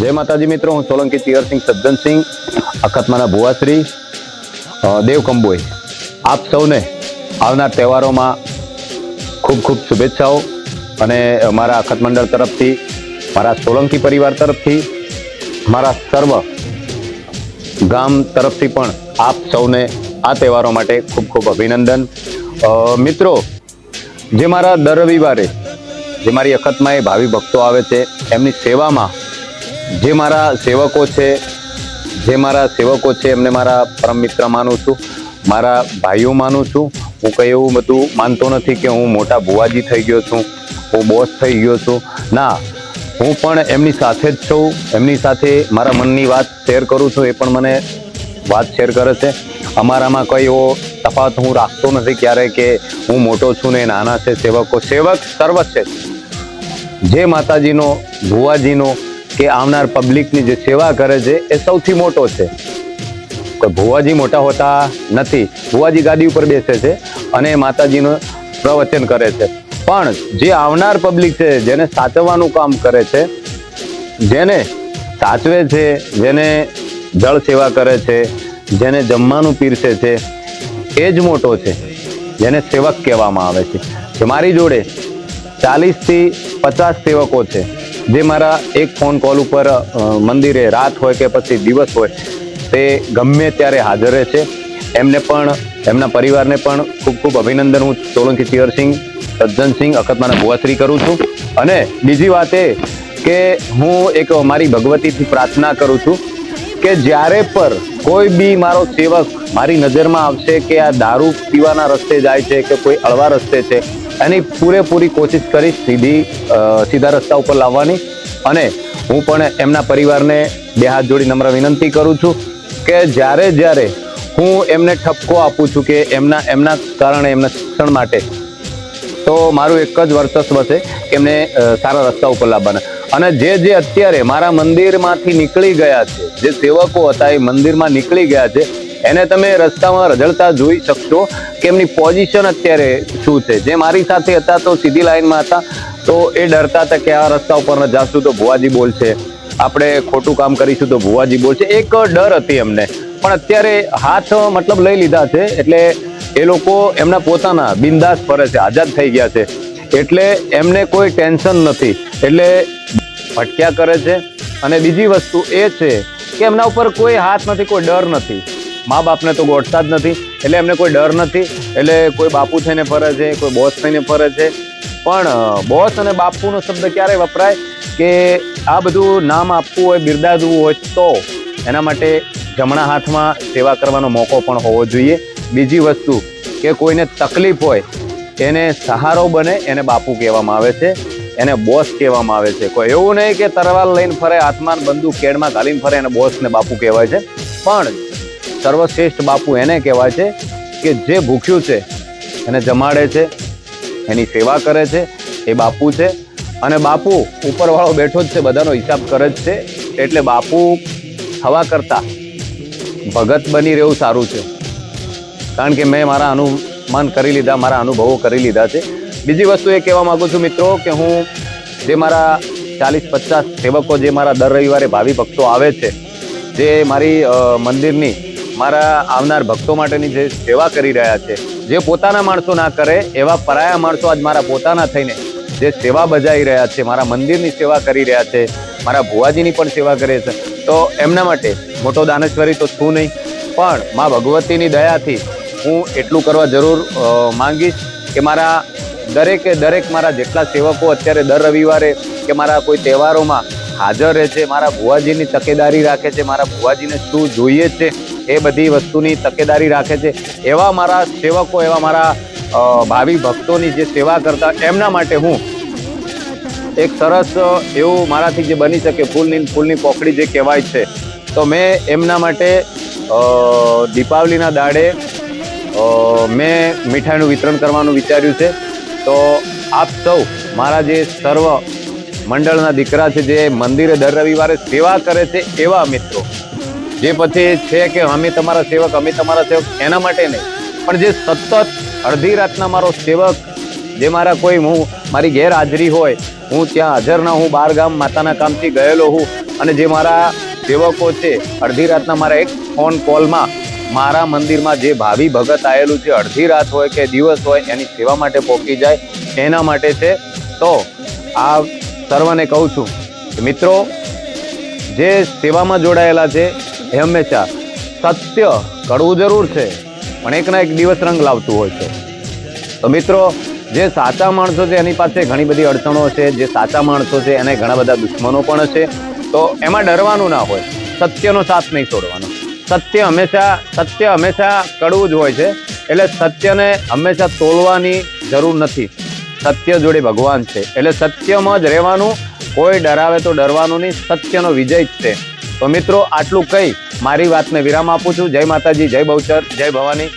જય માતાજી મિત્રો, હું સોલંકી તિયરસિંહ સજ્જનસિંહ અખતમાના ભુવાશ્રી દેવ આપ સૌને આવનાર તહેવારોમાં ખૂબ ખૂબ શુભેચ્છાઓ અને મારા અખત મંડળ તરફથી, મારા સોલંકી પરિવાર તરફથી, મારા સર્વ ગામ તરફથી પણ આપ સૌને આ તહેવારો માટે ખૂબ ખૂબ અભિનંદન. મિત્રો, જે મારા દર રવિવારે, જે મારી અખતમાં એ ભાવિ ભક્તો આવે છે, એમની સેવામાં જે મારા સેવકો છે, જે મારા સેવકો છે, એમને મારા પરમ મિત્ર માનું છું. મારા ભાઈઓ માનું છું. હું કંઈ એવું બધું માનતો નથી કે હું મોટા ભુવાજી થઈ ગયો છું. હું બોસ થઈ ગયો છું. ના, હું પણ એમની સાથે જ છું. એમની સાથે મારા મનની વાત શેર કરું છું. એ પણ મને વાત શેર કરે છે. અમારામાં કોઈ એવો તફાવત હું રાખતો નથી ક્યારે કે હું મોટો છું ને નાના છે, સેવકો, સેવક સર્વ છે જે માતાજીનો, ભુવાજીનો કે આવનાર પબ્લિકની જે સેવા કરે છે એ સૌથી મોટો છે. કોઈ ભુવાજી મોટા હોતા નથી. ભુવાજી ગાદી ઉપર બેસે છે અને માતાજીનું પ્રવચન કરે છે. પણ જે આવનાર પબ્લિક છે, જેને સાચવવાનું કામ કરે છે, જેને સાચવે છે, જેને જળ સેવા કરે છે, જેને જમવાનું પીરસે છે, એ જ મોટો છે. જેને સેવક કહેવામાં આવે છે. મારી જોડે ચાલીસથી પચાસ સેવકો છે. જે મારા એક ફોન કોલ ઉપર મંદિરે રાત હોય કે પછી દિવસ હોય, તે ગમે ત્યારે હાજર રહે છે. એમને પણ, એમના પરિવારને પણ ખૂબ ખૂબ અભિનંદન. હું સોલંકી ચિયરસિંહ સજ્જનસિંહ અકસ્માના ભુવાશ્રી કરું છું. અને બીજી વાત એ કે હું એક મારી ભગવતીથી પ્રાર્થના કરું છું કે જ્યારે પર કોઈ બી મારો સેવક મારી નજરમાં આવશે કે આ દારૂ પીવાના રસ્તે જાય છે કે કોઈ અળવા રસ્તે છે એની પૂરેપૂરી કોશિશ કરીશ સીધી સીધા રસ્તા ઉપર લાવવાની. અને હું પણ એમના પરિવારને બે હાથ જોડી નમ્ર વિનંતી કરું છું કે જ્યારે જ્યારે હું એમને ઠપકો આપું છું કે એમના એમના કારણે એમના શિક્ષણ માટે, તો મારું એક જ વર્ચસ્વ છે કે એમને સારા રસ્તા ઉપર લાવવાના. અને જે જે અત્યારે મારા મંદિરમાંથી નીકળી ગયા છે, જે સેવકો હતા એ મંદિરમાં નીકળી ગયા છે એને તમે રસ્તામાં રઝળતા જોઈ શકશો કે એમની પોઝિશન અત્યારે શું છે. જે મારી સાથે હતા તો સીધી લાઈનમાં હતા. તો એ ડરતા હતા કે આ રસ્તા ઉપર ન જાશું તો ભુવાજી બોલશે આપણે ખોટું કામ કરીશું તો ભુવાજી બોલશે એક ડર હતી એમને. પણ અત્યારે હાથ મતલબ લઈ લીધા છે. એટલે એ લોકો એમના પોતાના બિંદાસ ફરે છે આઝાદ થઈ ગયા છે. એટલે એમને કોઈ ટેન્શન નથી. એટલે ભટક્યા કરે છે. અને બીજી વસ્તુ એ છે કે એમના ઉપર કોઈ હાથ નથી, કોઈ ડર નથી. મા બાપને તો ગોઠતા જ નથી. એટલે એમને કોઈ ડર નથી. એટલે કોઈ બાપુ થઈને ફરે છે, કોઈ બોસ થઈને ફરે છે. પણ બોસ અને બાપુનો શબ્દ ક્યારે વપરાય કે આ બધું નામ આપવું હોય બિરદાવવું હોય તો એના માટે જમણા હાથમાં સેવા કરવાનો મોકો પણ હોવો જોઈએ. બીજી વસ્તુ કે કોઈને તકલીફ હોય, એને સહારો બને, એને બાપુ કહેવામાં આવે છે, એને બોસ કહેવામાં આવે છે. કોઈ એવું નહીં કે તરવાર લઈને ફરે, હાથમાં બંદૂક, કેડમાં ઘાલીને ફરે, એને બોસ ને બાપુ કહેવાય છે. પણ સર્વશ્રેષ્ઠ બાપુ એને કહેવાય છે કે જે ભૂખ્યું છે, એને જમાડે છે, એની સેવા કરે છે, એ બાપુ છે. અને બાપુ ઉપરવાળો બેઠો જ છે, બધાનો હિસાબ કરે જ છે. એટલે બાપુ થવા કરતાં ભગત બની રહેવું સારું છે. કારણ કે મેં મારા અનુમાન કરી લીધા, મારા અનુભવો કરી લીધા છે. બીજી વસ્તુ એ કહેવા માંગુ છું મિત્રો કે હું જે મારા ચાલીસ પચાસ સેવકો જે મારા દર રવિવારે ભાવિ ભક્તો આવે છે, જે મારી મંદિરની મારા આવનાર ભક્તો માટેની જે સેવા કરી રહ્યા છે, જે પોતાના માણસો ના કરે, એવા પરાયા માણસો આજ મારા પોતાના થઈને જે સેવા બજાવી રહ્યા છે, મારા મંદિરની સેવા કરી રહ્યા છે, મારા ભુવાજીની પણ સેવા કરે છે. તો એમના માટે મોટો દાનેશ્વરી તો છું નહીં, પણ મા ભગવતીની દયાથી હું એટલું કરવા જરૂર માંગીશ કે મારા દરેકે દરેક મારા જેટલા સેવકો અત્યારે દર રવિવારે કે મારા કોઈ તહેવારોમાં હાજર રહે છે, મારા ભુવાજીની તકેદારી રાખે છે, મારા ભુવાજીને શું જોઈએ છે એ બધી વસ્તુની તકેદારી રાખે છે. એવા મારા સેવકો, એવા મારા ભાવિ ભક્તોની જે સેવા કરતા, એમના માટે હું એક સરસ એવું મારાથી જે બની શકે, ફૂલની ફૂલની પોખડી જે કહેવાય છે, તો મેં એમના માટે દીપાવલીના દાડે મેં મીઠાઈનું વિતરણ કરવાનું વિચાર્યું છે. તો આપ સૌ મારા જે સર્વ મંડળના દીકરા છે, જે મંદિરે દર રવિવારે સેવા કરે છે, એવા મિત્રો. જે પછી છે કે અમે તમારા સેવક, અમે તમારા સેવક એના માટે નહીં. પણ જે સતત અડધી રાતના મારો સેવક, જે મારા કોઈ હું, મારી ગેરહાજરી હોય, હું ત્યાં હાજર ના હું બાર ગામ માતાના કામથી ગયેલો હું અને જે મારા સેવકો છે, અડધી રાતના મારા એક ફોન કોલમાં, મારા મંદિરમાં જે ભાવિ ભગત આવેલું છે, અડધી રાત હોય કે દિવસ હોય, એની સેવા માટે પહોંચી જાય, એના માટે છે. તો આ સર્વને કહું છું મિત્રો, જે સેવામાં જોડાયેલા છે એ હંમેશા સત્ય કડવું જરૂર છે, પણ એકના એક દિવસ રંગ લાવતું હોય છે. તો મિત્રો, જે સાચા માણસો છે, એની પાસે ઘણી બધી અડચણો છે, જે સાચા માણસો છે, એને ઘણા બધા દુશ્મનો પણ છે. તો એમાં ડરવાનું ના હોય, સત્યનો સાથ નહીં છોડવાનો. સત્ય હંમેશા સત્ય હંમેશા કડવું જ હોય છે, એટલે સત્યને હંમેશા તોલવાની જરૂર નથી. સત્ય જોડે ભગવાન છે, એટલે સત્યમાં જ રહેવાનું, કોઈ ડરાવે તો ડરવાનું નહીં, સત્યનો વિજય જ છે. તો મિત્રો, આટલું કહી મારી વાતને વિરામ આપું છું. જય માતાજી, જય બહુચર, જય ભવાની.